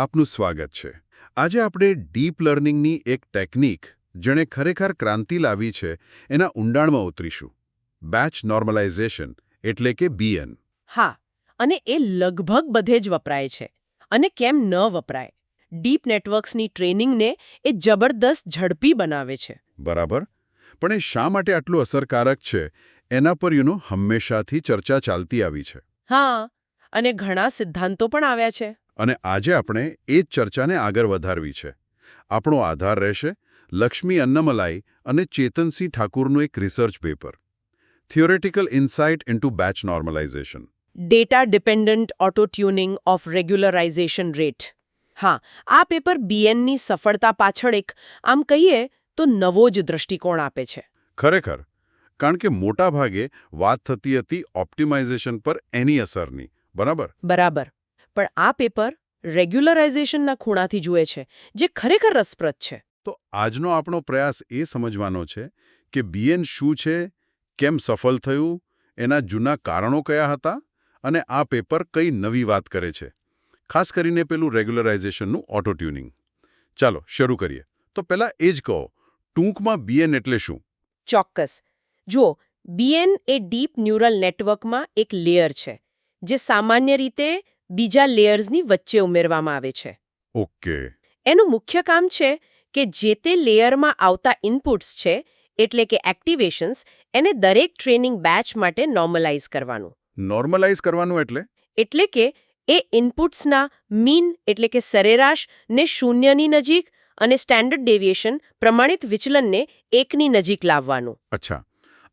આપનું સ્વાગત છે. આજે આપણે ડીપ લર્નિંગની એક ટેકનિક જેણે ખરેખર ક્રાંતિ લાવી છે એના ઊંડાણમાં ઉતરીશું. બેચ નોર્મલાઇઝેશન એટલે કે બીએન. હા અને એ લગભગ બધે જ વપરાય છે અને કેમ ન વપરાય? ડીપ નેટવર્ક્સની ટ્રેનિંગને એ જબરદસ્ત ઝડપી બનાવે છે. બરાબર? પણ એ શા માટે આટલું અસરકારક છે એના પર યુનો હંમેશાથી ચર્ચા ચાલતી આવી છે. હા અને ઘણા સિદ્ધાંતો પણ આવ્યા છે. અને આજે આપણે એ જ ચર્ચાને આગળ વધારવી છે. આપણો આધાર રહેશે લક્ષ્મી અન્નમલાઈ અને ચેતનસિંહ ઠાકુરનું એક research paper theoretical insight into batch normalization data dependent auto tuning of regularization rate હા આ પેપર બીએનની સફળતા પાછળ એક આમ કહીએ તો નવો જ દૃષ્ટિકોણ આપે છે. ખરેખર કારણ કે મોટા ભાગે વાત થતી હતી ઓપ્ટિમાઇઝેશન પર એની અસરની બરાબર? બરાબર. પણ આ પેપર રેગ્યુલરાઇઝેશનના ખૂણાથી જુએ છે જે ખરેખર રસપ્રદ છે. તો આજનો આપણો પ્રયાસ એ સમજવાનો છે કે બીએન શું છે કેમ સફળ થયું એના જૂના કારણો કયા હતા અને આ પેપર કઈ નવી વાત કરે છે. ખાસ કરીને પેલું રેગ્યુલરાઇઝેશનનું ઓટો ટ્યુનિંગ ચાલો શરૂ કરીએ. તો પહેલાં એ જ કહો ટૂંકમાં બીએન એટલે શું? ચોક્કસ. જુઓ બીએન એ ડીપ ન્યુરલ નેટવર્કમાં એક લેયર છે જે સામાન્ય રીતે બીજા લેયર્સની વચ્ચે ઉમેરવામાં આવે છે. ઓકે. એનું મુખ્ય કામ છે કે જે તે લેયરમાં આવતા ઇનપુટ્સ છે એટલે કે એક્ટિવેશન્સ એને દરેક ટ્રેનિંગ બેચ માટે નોર્મલાઇઝ કરવાનું. નોર્મલાઇઝ કરવાનું એટલે? એટલે કે એ ઇનપુટ્સના મીન એટલે કે સરેરાશ ને શૂન્યની નજીક અને સ્ટેન્ડર્ડ ડેવિએશન પ્રમાણિત વિચલનને એકની નજીક લાવવાનું. અચ્છા.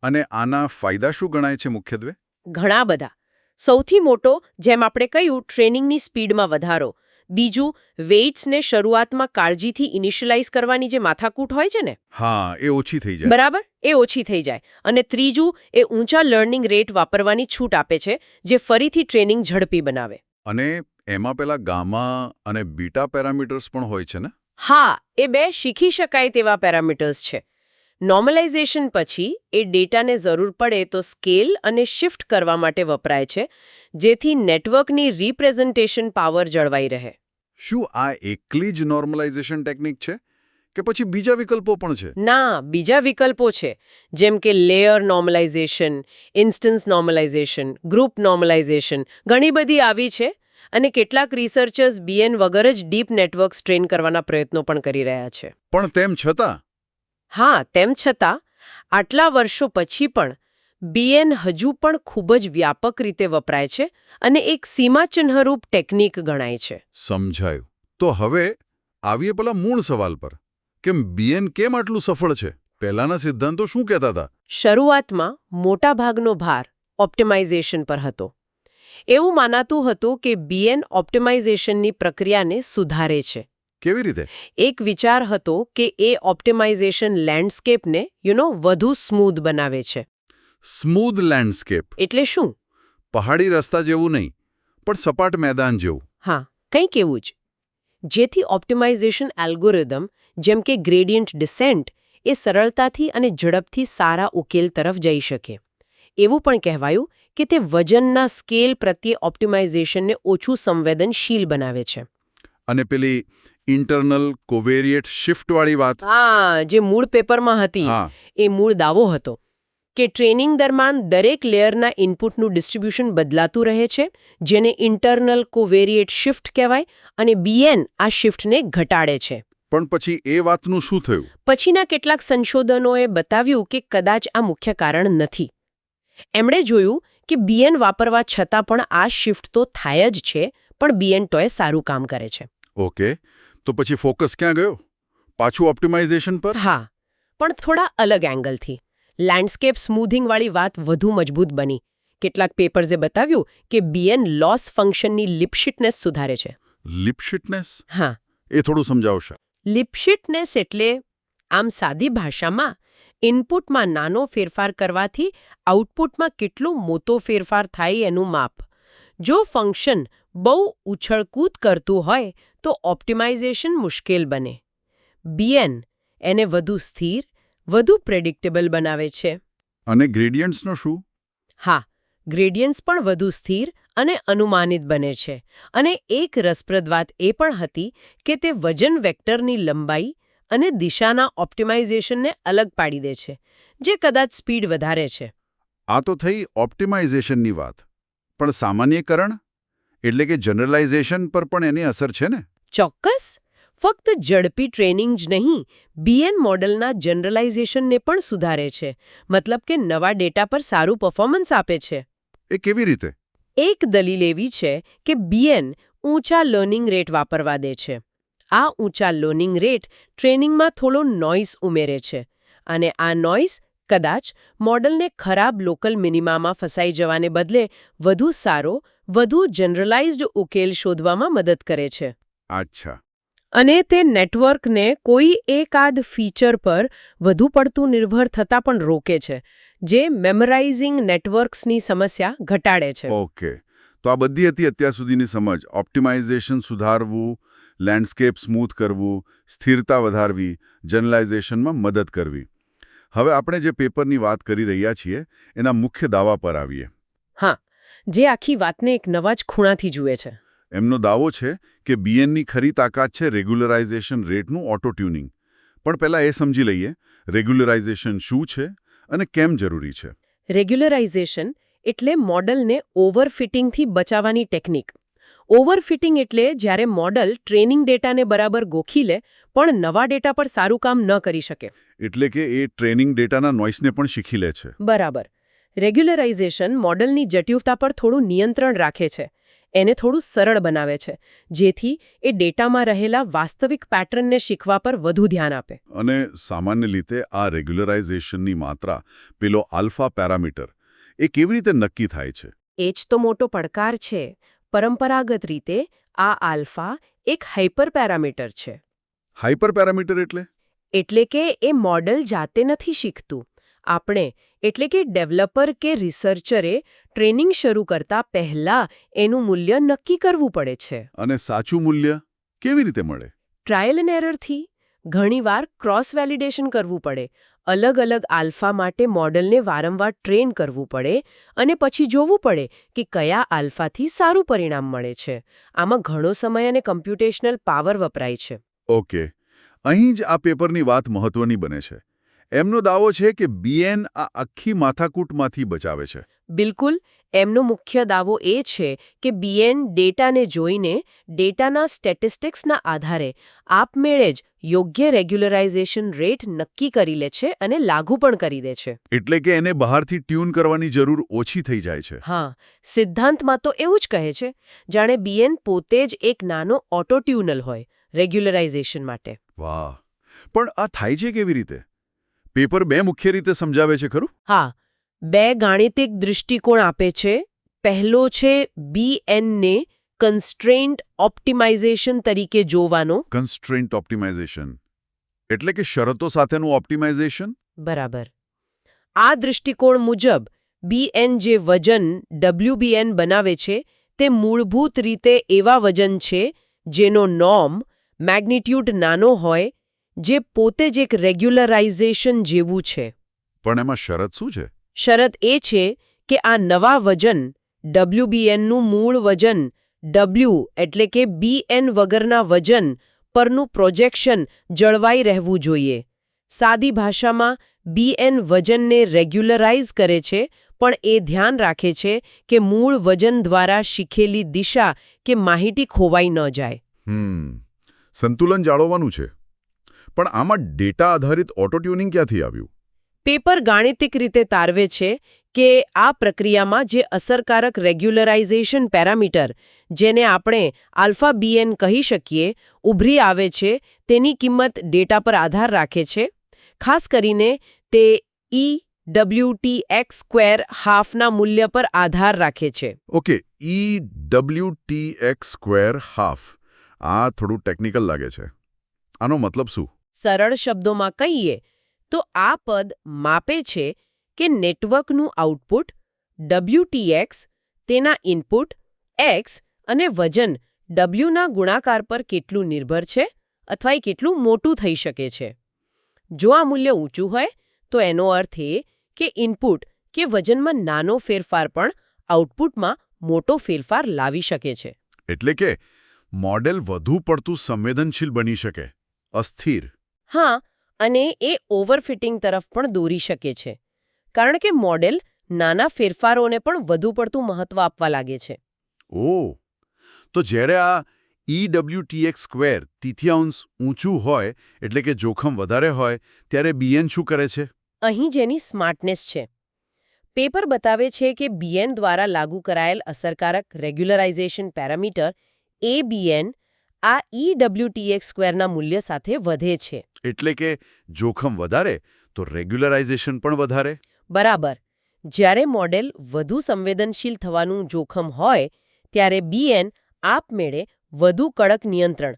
અને આના ફાયદા શું ગણાય છે મુખ્યત્વે? ઘણા બધા. સૌથી મોટો જેમ આપણે કહ્યું ટ્રેનિંગની સ્પીડમાં વધારો. બીજું વેઇટ્સને શરૂઆતમાં કાળજીથી ઇનિશિયલાઇઝ કરવાની જે માથાકૂટ હોય છે ને? હા એ ઓછી થઈ જાય. બરાબર? એ ઓછી થઈ જાય. અને ત્રીજું એ ઊંચા લર્નિંગ રેટ વાપરવાની છૂટ આપે છે જે ફરીથી ટ્રેનિંગ ઝડપી બનાવે. અને એમાં પેલા ગામા અને બીટા પેરામીટર્સ પણ હોય છે ને? હા એ બે શીખી શકાય તેવા પેરામીટર્સ છે. નોર્મલાઇઝેશન પછી એ ડેટાને જરૂર પડે તો સ્કેલ અને શિફ્ટ કરવા માટે વપરાય છે જેથી નેટવર્કની રિપ્રેઝન્ટેશન પાવર જળવાઈ રહે. શું આ એકલી જ નોર્મલાઇઝેશન ટેકનિક છે કે પછી બીજા વિકલ્પો પણ છે? ના બીજા વિકલ્પો છે જેમ કે layer normalization instance normalization group normalization ઘણી બધી આવી છે અને કેટલાક રિસર્ચર્સ બીએન વગર જ ડીપ નેટવર્ક્સ ટ્રેન કરવાના પ્રયત્નો પણ કરી રહ્યા છે. પણ તેમ છતાં હા તેમ છતાં આટલા વર્ષો પછી પણ બીએન હજુ પણ ખૂબ જ વ્યાપક રીતે વપરાય છે અને એક સીમાચિહ્નરૂપ ટેકનિક ગણાય છે. સમજાયું. તો હવે આવીએ પેલા મૂળ સવાલ પર. કેમ બીએન કેમ આટલું સફળ છે? પહેલાના સિદ્ધાંતો શું કહેતા હતા? શરૂઆતમાં મોટાભાગનો ભાર ઓપ્ટિમાઇઝેશન પર હતો. એવું માનાતું હતું કે બીએન ઓપ્ટિમાઇઝેશનની પ્રક્રિયાને સુધારે છે. કેવી રીતે? એક વિચાર હતો કે એ ઓપ્ટિમાઇઝેશન લેન્ડસ્કેપને યુ નો વધુ સ્મૂધ બનાવે છે. Smooth landscape. એટલે શું? પહાડી રસ્તા જેવું નહીં પણ સપાટ મેદાન જેવું. હા કંઈક એવું જ. જેથી ઓપ્ટિમાઇઝેશન એલ્ગોરિધમ જેમ કે ગ્રેડિયન્ટ ડિસેન્ટ એ સરળતાથી અને ઝડપથી સારા ઉકેલ તરફ જઈ શકે. એવું પણ કહેવાયું કે તે વજનના સ્કેલ પ્રત્યે ઓપ્ટિમાઇઝેશનને ઓછું સંવેદનશીલ બનાવે છે. અને પેલી ઇન્ટરનલ કોવેરિયેટ શિફ્ટવાળી વાત. હા જે મૂળ પેપરમાં હતી એ મૂળ દાવો હતો કે ટ્રેનિંગ દરમિયાન દરેક લેયરના ઇનપુટનું ડિસ્ટ્રીબ્યુશન બદલાતું રહે છે જેને ઇન્ટરનલ કોવેરિયેટ શિફ્ટ કહેવાય અને બીએન આ શિફ્ટને ઘટાડે છે. પણ પછી એ વાતનું શું થયું? પછીના કેટલાક સંશોધનોએ બતાવ્યું કે કદાચ આ મુખ્ય કારણ નથી. એમણે જોયું કે બીએન વાપરવા છતાં પણ આ શિફ્ટ તો થાય જ છે પણ બીએન ટોય સારું કામ કરે છે. ઓકે. તો પછી ફોકસ ક્યાં ગયો? પાછું ઓપ્ટિમાઇઝેશન પર? હા પણ થોડા અલગ એંગલથી. લેન્ડસ્કેપ સ્મૂધિંગવાળી વાત વધુ મજબૂત બની. કેટલાક પેપર્સે બતાવ્યું કે બીએન લોસ ફંક્શનની લિપશિટનેસ સુધારે છે. લિપશિટનેસ હા. એ થોડું સમજાવશે. લિપશિટનેસ એટલે આમ સાદી ભાષામાં ઇનપુટમાં નાનો ફેરફાર કરવાથી આઉટપુટમાં કેટલો મોટો ફેરફાર થાય એનું માપ. જો ફંક્શન બહુ ઉછળકૂદ કરતું હોય તો ઓપ્ટિમાઇઝેશન મુશ્કેલ બને. બીએન એને વધુ સ્થિર વધુ પ્રેડિક્ટેબલ બનાવે છે. અને ગ્રેડિયન્ટ્સનો શું? હા ગ્રેડિયન્ટ્સ પણ વધુ સ્થિર અને અનુમાનિત બને છે. અને એક રસપ્રદ વાત એ પણ હતી કે તે વજન વેક્ટરની લંબાઈ અને દિશાના ઓપ્ટિમાઇઝેશનને અલગ પાડી દે છે જે કદાચ સ્પીડ વધારે છે. આ તો થઈ ઓપ્ટિમાઇઝેશનની વાત. પણ સામાન્યકરણ? એટલે કે જનરલાઇઝેશન પર પણ એની અસર છે ને? ચોક્કસ. ફક્ત ઝડપી ટ્રેનિંગ જ નહીં બીએન મોડલના જનરલાઇઝેશનને પણ સુધારે છે. મતલબ કે નવા ડેટા પર સારું પરફોર્મન્સ આપે છે. એ કેવી રીતે? એક દલીલ એવી છે કે બીએન ઊંચા લર્નિંગ રેટ વાપરવા દે છે. આ ઊંચા લર્નિંગ રેટ ટ્રેનિંગમાં થોડો નોઇઝ ઉમેરે છે. અને આ નોઇઝ કદાચ મોડલને ખરાબ લોકલ મિનિમામાં ફસાઈ જવાને બદલે વધુ સારો વધુ જનરલાઇઝ્ડ ઉકેલ શોધવામાં મદદ કરે છે. અચ્છા. અને તે નેટવર્કને કોઈ એકાદ ફીચર પર વધુ પડતું નિર્ભર થતાં પણ રોકે છે જે મેમરાઇઝિંગ નેટવર્ક્સની સમસ્યા ઘટાડે છે. ઓકે. તો આ બધી હતી અત્યાર સુધીની સમજ. ઓપ્ટિમાઇઝેશન સુધારવું લેન્ડસ્કેપ સ્મૂથ કરવું સ્થિરતા વધારવી જનરલાઇઝેશનમાં મદદ કરવી. હવે આપણે જે પેપરની વાત કરી રહ્યા છીએ એના મુખ્ય દાવા પર આવીએ. હા જે આખી વાતને એક નવા જ ખૂણાથી જુએ છે. એમનો દાવો છે કે બીએનની ખરી તાકાત છે રેગ્યુલરાઇઝેશન રેટનું ઓટો ટ્યુનિંગ પણ પહેલાં એ સમજી લઈએ રેગ્યુલરાઇઝેશન શું છે અને કેમ જરૂરી છે. રેગ્યુલરાઇઝેશન એટલે મોડલને ઓવરફિટિંગથી બચાવવાની ટેકનિક. ઓવરફિટિંગ એટલે જ્યારે મોડલ ટ્રેનિંગ ડેટાને બરાબર ગોખી લે પણ નવા ડેટા પર સારું કામ ન કરી શકે. એટલે કે એ ટ્રેનિંગ ડેટાના નોઇસને પણ શીખી લે છે. બરાબર. રેગ્યુલરાઇઝેશન મોડલની જટિલતા પર થોડું નિયંત્રણ રાખે છે. એને થોડું સરળ બનાવે છે જેથી એ ડેટામાં રહેલા વાસ્તવિક પેટર્નને શીખવા પર વધુ ધ્યાન આપે. અને સામાન્ય રીતે આ રેગ્યુલરાઇઝેશનની માત્રા પેલો આલ્ફા પેરામીટર એ કેવી રીતે નક્કી થાય છે? એ જ તો મોટો પડકાર છે. પરંપરાગત રીતે આ આલ્ફા એક હાઇપર પેરામીટર છે. હાઇપર પેરામીટર એટલે? એટલે કે એ મોડલ જાતે નથી શીખતું. આપણે એટલે કે ડેવલપર કે રિસર્ચરે ટ્રેનિંગ શરૂ કરતા પહેલા એનું મૂલ્ય નક્કી કરવું પડે છે. અને સાચું મૂલ્ય કેવી રીતે મળે? ટ્રાયલ એન્ડ એરરથી ઘણીવાર ક્રોસ વેલિડેશન કરવું પડે. અલગ અલગ આલ્ફા માટે મોડલને વારંવાર ટ્રેન કરવું પડે અને પછી જોવું પડે કે કયા આલ્ફાથી સારું પરિણામ મળે છે. આમાં ઘણો સમય અને કમ્પ્યુટેશનલ પાવર વપરાય છે. ઓકે. અહીં જ આ પેપરની વાત મહત્વની બને છે. એમનો દાવો છે કે બીએન આ આખી માથાકૂટમાંથી બચાવે છે. બિલકુલ એમનો મુખ્ય દાવો એ છે કે બીએન ડેટાને જોઈને ડેટાના સ્ટેટિસ્ટિક્સના આધારે આપમેળે જ યોગ્ય રેગ્યુલરાઇઝેશન રેટ નક્કી કરી લે છે અને લાગુ પણ કરી દે છે. એટલે કે એને બહારથી ટ્યુન કરવાની જરૂર ઓછી થઈ જાય છે. હા સિદ્ધાંતમાં તો એવું જ કહે છે. જાણે બીએન પોતે જ એક નાનો ઓટો ટ્યુનલ હોય રેગ્યુલરાઇઝેશન માટે. વાહ. પણ આ થાય છે કેવી રીતે? પેપર બે મુખ્ય રીતે સમજાવે છે ખરું? હા બે ગાણિતિક દૃષ્ટિકોણ આપે છે. પહેલો છે બીએનને કન્સ્ટ્રેન્ટ ઓપ્ટિમાઇઝેશન તરીકે જોવાનો. કન્સ્ટ્રેન્ટ ઓપ્ટિમાઇઝેશન એટલે કે શરતો સાથેનું ઓપ્ટિમાઇઝેશન બરાબર. આ દૃષ્ટિકોણ મુજબ બીએન જે વજન ડબલ્યુબીએન બનાવે છે તે મૂળભૂત રીતે એવા વજન છે જેનો નોર્મ મેગ્નિટ્યુડ નાનો હોય જે પોતે જ એક રેગ્યુલરાઇઝેશન જેવું છે. પણ એમાં શરત શું છે? શરત એ છે કે આ નવા વજન ડબલ્યુબીએનનું મૂળ વજન ડબલ્યુ એટલે કે બીએન વગરના વજન પરનું પ્રોજેક્શન જળવાઈ રહેવું જોઈએ. સાદી ભાષામાં બીએન વજનને રેગ્યુલરાઇઝ કરે છે પણ એ ધ્યાન રાખે છે કે મૂળ વજન દ્વારા શીખેલી દિશા કે માહિતી ખોવાઈ ન જાય. હમ. સંતુલન જાળવવાનું છે. પણ આમાં ડેટા આધારિત ઓટો ટ્યુનિંગ ક્યાંથી આવ્યું? પેપર ગાણિતિક રીતે તારવે છે કે આ પ્રક્રિયામાં જે અસરકારક રેગ્યુલરાઇઝેશન પેરામીટર જેને આપણે આલ્ફા બીએન કહી શકીએ ઉભરી આવે છે તેની કિંમત ડેટા પર આધાર રાખે છે. ખાસ કરીને તે E W T X square હાફના મૂલ્ય પર આધાર રાખે છે. Okay E W T X square half. આ થોડું ટેકનિકલ લાગે છે. આનો મતલબ શું? સરળ શબ્દોમાં કહીએ તો આ પદ માપે છે કે નેટવર્કનું આઉટપુટ ડબલ્યુટીએક્સ તેના ઇનપુટ એક્સ અને વજન ડબલ્યુના ગુણાકાર પર કેટલું નિર્ભર છે અથવા એ કેટલું મોટું થઈ શકે છે. જો આ મૂલ્ય ઊંચું હોય તો એનો અર્થ એ કે ઇનપુટ કે વજનમાં નાનો ફેરફાર પણ આઉટપુટમાં મોટો ફેરફાર લાવી શકે છે. એટલે કે મોડેલ વધુ પડતું સંવેદનશીલ બની શકે અસ્થિર. હા અને એ ઓવરફિટિંગ તરફ પણ દોરી શકે છે. કારણ કે મોડેલ નાના ફેરફારોને પણ વધુ પડતું મહત્વ આપવા લાગે છે. ઓ તો જ્યારે આ ઈડબ્લ્યુટીએક્સ EWTX સ્ક્વેર તિથિયાંશ ઊંચું હોય એટલે કે જોખમ વધારે હોય ત્યારે બીએન શું કરે છે? અહીં જેની સ્માર્ટનેસ છે. પેપર બતાવે છે કે બીએન દ્વારા લાગુ કરાયેલ અસરકારક રેગ્યુલરાઇઝેશન પેરામીટર એબીએન આ E ઈડબ્લ્યુટીએક્સ સ્ક્વેરના મૂલ્ય સાથે વધે છે. એટલે કે જોખમ વધારે તો રેગ્યુલરાઇઝેશન પણ વધારે? બરાબર. જ્યારે મોડેલ વધુ સંવેદનશીલ થવાનું જોખમ હોય ત્યારે બીએન આપમેળે વધુ કડક નિયંત્રણ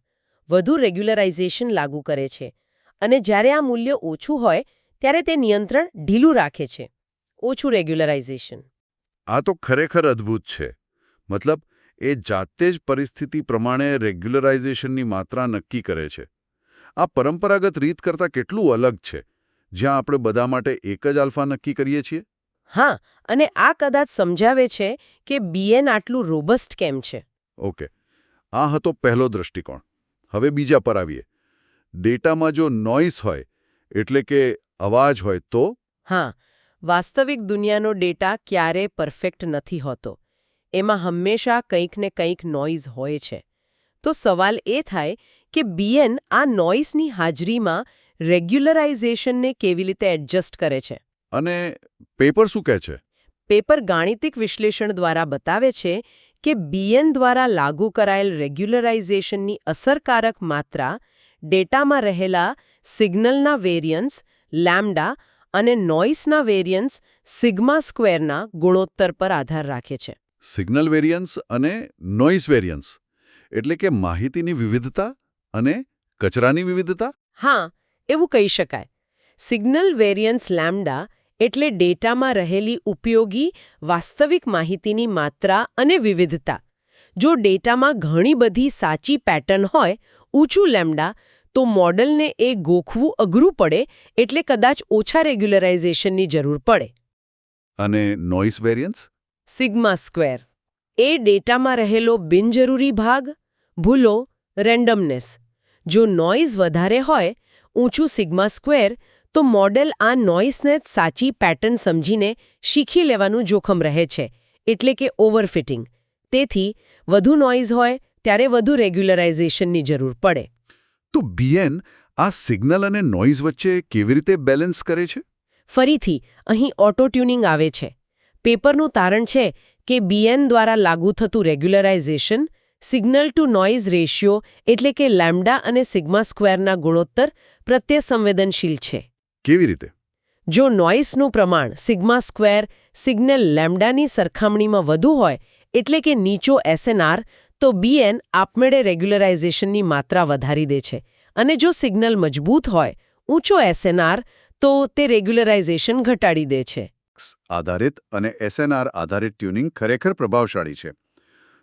વધુ રેગ્યુલરાઇઝેશન લાગુ કરે છે. અને જ્યારે આ મૂલ્ય ઓછું હોય ત્યારે તે નિયંત્રણ ઢીલું રાખે છે. ઓછું રેગ્યુલરાઇઝેશન આ તો ખરેખર અદ્ભુત છે. મતલબ એ જાતે જ પરિસ્થિતિ પ્રમાણે રેગ્યુલરાઇઝેશનની માત્રા નક્કી કરે છે. આ પરંપરાગત રીત કરતાં કેટલું અલગ છે જ્યાં આપણે બધા માટે એક જ આલ્ફા નક્કી કરીએ છીએ? હા અને આ કદાચ સમજાવે છે કે બીએન આટલું રોબસ્ટ કેમ છે? ઓકે. આ હતો પહેલો દૃષ્ટિકોણ હવે બીજા પર આવીએ. ડેટામાં જો નોઇસ હોય એટલે કે અવાજ હોય તો? હા વાસ્તવિક દુનિયાનો ડેટા ક્યારે પરફેક્ટ નથી હોતો. એમાં હંમેશા કંઈક ને કંઈક નોઇઝ હોય છે. તો સવાલ એ થાય કે બીએન આ નોઇઝની હાજરીમાં રેગ્યુલરાઇઝેશનને કેવી રીતે એડજસ્ટ કરે છે? અને પેપર શું કહે છે? પેપર ગાણિતિક વિશ્લેષણ દ્વારા બતાવે છે કે બીએન દ્વારા લાગુ કરાયેલ રેગ્યુલરાઇઝેશનની અસરકારક માત્રા ડેટામાં રહેલા સિગ્નલના વેરિયન્સ લેમ્ડા અને નોઇસના વેરિયન્સ સિગ્મા સ્ક્વેરના ગુણોત્તર પર આધાર રાખે છે. સિગ્નલ વેરિયન્સ અને નોઇસ વેરિયન્સ. એટલે કે માહિતીની વિવિધતા અને કચરાની વિવિધતા. હા એવું કહી શકાય. સિગ્નલ વેરિયન્સ લેમ્ડા એટલે ડેટામાં રહેલી ઉપયોગી વાસ્તવિક માહિતીની માત્રા અને વિવિધતા. જો ડેટામાં ઘણી બધી સાચી પેટર્ન હોય ઊંચું લેમ્ડા તો મોડલને એ ગોખવું અઘરું પડે એટલે કદાચ ઓછા રેગ્યુલરાઇઝેશનની જરૂર પડે. અને નોઇસ વેરિયન્સ? Sigma square. એ ડેટામાં રહેલો બિનજરૂરી ભાગ ભૂલો રેન્ડમનેસ. જો નોઇઝ વધારે હોય ઊંચું સિગ્મા સ્ક્વેર તો મોડેલ આ નોઇસને જ સાચી પેટર્ન સમજીને શીખી લેવાનું જોખમ રહે છે એટલે કે ઓવરફિટિંગ. તેથી વધુ નોઇઝ હોય ત્યારે વધુ રેગ્યુલરાઇઝેશનની જરૂર પડે. તો બીએન આ સિગ્નલ અને નોઇઝ વચ્ચે કેવી રીતે બેલેન્સ કરે છે? ફરીથી અહીં ઓટો ટ્યુનિંગ આવે છે. પેપરનું તારણ છે કે બીએન દ્વારા લાગુ થતું regularization signal to noise ratio એટલે કે લેમ્ડા અને સિગ્મા સ્ક્વેરના ગુણોત્તર પ્રત્યે સંવેદનશીલ છે. કેવી રીતે? જો નોઇસનું પ્રમાણ સિગ્મા સ્ક્વેર સિગ્નલ લેમ્ડાની સરખામણીમાં વધુ હોય એટલે કે નીચો એસએનઆર તો બીએન આપમેળે રેગ્યુલરાઇઝેશનની માત્રા વધારી દે છે. અને જો સિગ્નલ મજબૂત હોય ઊંચો એસએનઆર તો તે રેગ્યુલરાઇઝેશન ઘટાડી દે છે. આધારિત અને એસએનઆર આધારિત ટ્યુનિંગ ખરેખર પ્રભાવશાળી છે.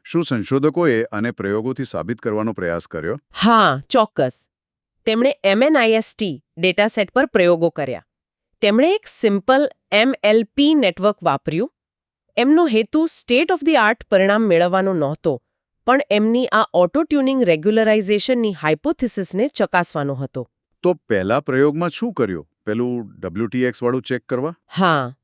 શું સંશોધકોએ આને પ્રયોગોથી સાબિત કરવાનો પ્રયાસ કર્યો? હા ચોક્કસ. તેમણે એમએનઆઈએસટી ડેટાસેટ પર પ્રયોગો કર્યા. તેમણે એક સિમ્પલ એમએલપી નેટવર્ક વાપર્યું. એમનો હેતુ સ્ટેટ ઓફ ધી આર્ટ પરિણામ મેળવવાનો નહોતો પણ એમની આ ઓટો ટ્યુનિંગ રેગ્યુલરાઇઝેશનની હાઇપોથિસિસને ચકાસવાનો હતો. તો પહેલા પ્રયોગમાં શું કર્યું? પેલું ડબ્લ્યુટીએક્સ વાળું ચેક કરવા? હા.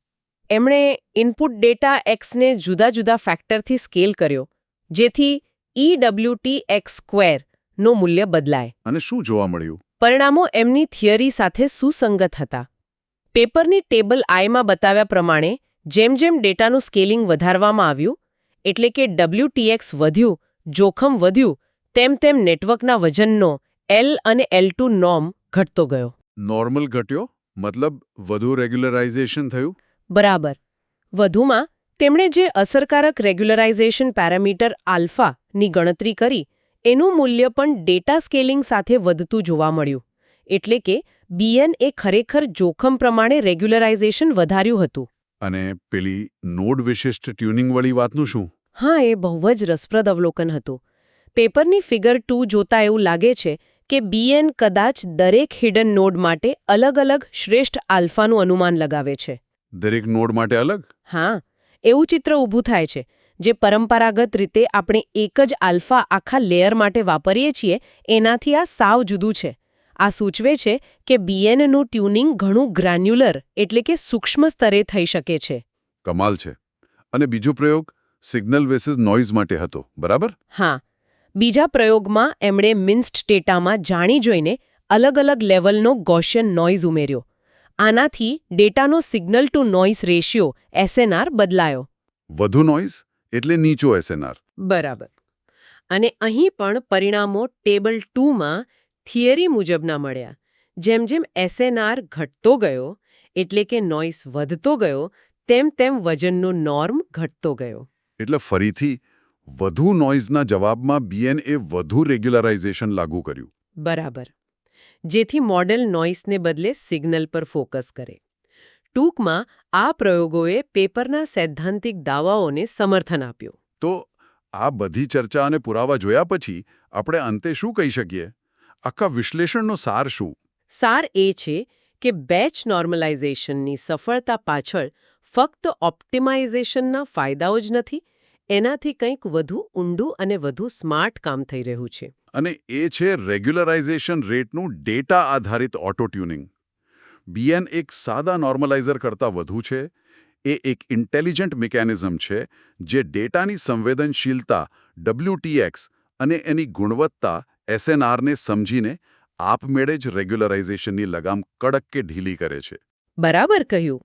એમણે ઇનપુટ ડેટા એક્સને જુદા જુદા ફેક્ટરથી સ્કેલ કર્યો જેથી ઈડબ્લ્યુટી એક્સ સ્ક્વેરનું મૂલ્ય બદલાય. અને શું જોવા મળ્યું? પરિણામો એમની થિયરી સાથે સુસંગત હતા. પેપરની ટેબલ આઈમાં બતાવ્યા પ્રમાણે જેમ જેમ ડેટાનું સ્કેલિંગ વધારવામાં આવ્યું એટલે કે ડબ્લ્યુટીએક્સ વધ્યું જોખમ વધ્યું તેમ તેમ નેટવર્કના વજનનો એલ અને એલ ટુ નોર્મ ઘટતો ગયો. નોર્મલ ઘટ્યો? મતલબ વધુ રેગ્યુલરાઇઝેશન થયું? બરાબર. વધુમાં તેમણે જે અસરકારક રેગ્યુલરાઇઝેશન પેરામીટર આલ્ફાની ગણતરી કરી એનું મૂલ્ય પણ ડેટા સ્કેલિંગ સાથે વધતું જોવા મળ્યું. એટલે કે બીએન એ ખરેખર જોખમ પ્રમાણે રેગ્યુલરાઇઝેશન વધાર્યું હતું. અને પેલી નોડ વિશિષ્ટ ટ્યુનિંગ વાળી વાતનું શું? હા એ બહુ જ રસપ્રદ અવલોકન હતું. પેપરની ફિગર ટુ જોતા એવું લાગે છે કે બીએન કદાચ દરેક હિડન નોડ માટે અલગ અલગ શ્રેષ્ઠ આલ્ફાનું અનુમાન લગાવે છે. દરેક નોડ માટે અલગ? હા એવું ચિત્ર ઊભું થાય છે જે પરંપરાગત રીતે આપણે એક જ આલ્ફા આખા લેયર માટે વાપરીએ છીએ એનાથી આ સાવ જુદું છે. આ સૂચવે છે કે બીએનનું ટ્યુનિંગ ઘણું ગ્રાન્યુલર એટલે કે સૂક્ષ્મ સ્તરે થઈ શકે છે. કમાલ છે. અને બીજો પ્રયોગ સિગ્નલ વેસીસ નોઇઝ માટે હતો બરાબર? હા. બીજા પ્રયોગમાં એમણે મિન્સ્ડ ડેટામાં જાણી જોઈને અલગ અલગ લેવલનો ગોશિયન નોઇઝ ઉમેર્યો. આનાથી ડેટાનો signal to noise ratio SNR બદલાયો. વધુ નોઇઝ એટલે નીચો એસએનઆર બરાબર. અને અહીં પણ પરિણામો ટેબલ ટુમાં થિયરી મુજબના મળ્યા. જેમ જેમ એસએનઆર ઘટતો ગયો એટલે કે નોઇસ વધતો ગયો તેમ તેમ વજનનો નોર્મ ઘટતો ગયો. એટલે ફરીથી વધુ નોઇઝના જવાબમાં બીએનએ વધુ રેગ્યુલરાઇઝેશન લાગુ કર્યું. બરાબર. જેથી મોડેલ નોઇસને બદલે સિગ્નલ પર ફોકસ કરે. ટૂંકમાં આ પ્રયોગોએ પેપરના સૈદ્ધાંતિક દાવાઓને સમર્થન આપ્યું. તો આ બધી ચર્ચા અને પુરાવા જોયા પછી આપણે અંતે શું કહી શકીએ? આખા વિશ્લેષણનો સાર શું? સાર એ છે કે બેચ નોર્મલાઇઝેશનની સફળતા પાછળ ફક્ત ઓપ્ટિમાઇઝેશનના ફાયદાઓ જ નથી એનાથી કંઈક વધુ ઊંડું અને વધુ સ્માર્ટ કામ થઈ રહ્યું છે. અને એ છે રેગ્યુલરાઇઝેશન રેટનું ડેટા આધારિત ઓટો ટ્યુનિંગ બીએન એક સાદા નોર્મલાઇઝર કરતાં વધુ છે. એ એક ઇન્ટેલિજન્ટ મિકેનિઝમ છે જે ડેટાની સંવેદનશીલતા ડબલ્યુટીએક્સ અને એની ગુણવત્તા એસએનઆરને સમજીને આપમેળે જ રેગ્યુલરાઇઝેશનની લગામ કડક કે ઢીલી કરે છે. બરાબર કહ્યું.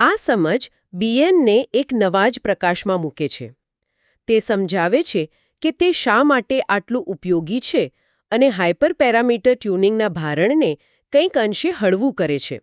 આ સમજ બીએનને એક નવા જ પ્રકાશમાં મૂકે છે. તે સમજાવે છે કે તે શા માટે આટલું ઉપયોગી છે અને હાઇપર પેરામીટર ટ્યુનિંગના ભારણને કંઈક અંશે હળવું કરે છે.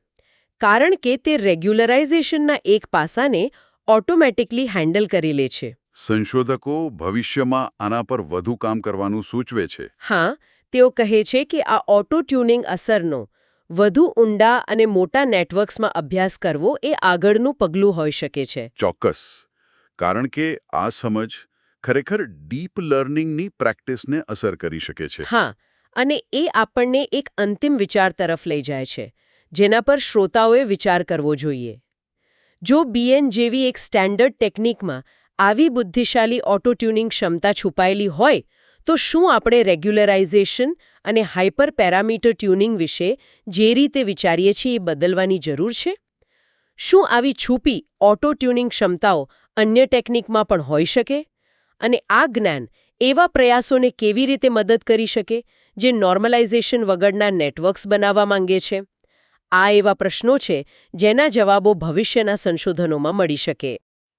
કારણ કે તે રેગ્યુલરાઇઝેશનના એક પાસાને ઓટોમેટિકલી હેન્ડલ કરી લે છે. સંશોધકો ભવિષ્યમાં આના પર વધુ કામ કરવાનું સૂચવે છે. હા તેઓ કહે છે કે આ ઓટો ટ્યુનિંગ અસરનો વધુ ઊંડા અને મોટા નેટવર્ક્સમાં અભ્યાસ કરવો એ આગળનું પગલું હોઈ શકે છે. ચોક્કસ. કારણ કે આ સમજ ખરેખર ડીપ લર્નિંગની પ્રેક્ટિસને અસર કરી શકે છે. હા, અને એ આપણને એક અંતિમ વિચાર તરફ લઈ જાય છે, જેના પર શ્રોતાઓએ વિચાર કરવો જોઈએ. જો બીએન જેવી એક સ્ટેન્ડર્ડ ટેકનિકમાં આવી બુદ્ધિશાળી ઓટો ટ્યુનિંગ ક્ષમતા છુપાયેલી હોય, તો શું આપણે રેગ્યુલરાઇઝેશન અને હાઇપર પેરામીટર ટ્યુનિંગ વિશે જે રીતે વિચારીએ છીએ એ બદલવાની જરૂર છે? શું આવી છુપી ઓટો ટ્યુનિંગ ક્ષમતાઓ અન્ય ટેકનિકમાં પણ હોઈ શકે? અને આ જ્ઞાન એવા પ્રયાસોને કેવી રીતે મદદ કરી શકે જે નોર્મલાઇઝેશન વગરના નેટવર્ક્સ બનાવવા માંગે છે? આ એવા પ્રશ્નો છે જેના જવાબો ભવિષ્યના સંશોધનોમાં મળી શકે.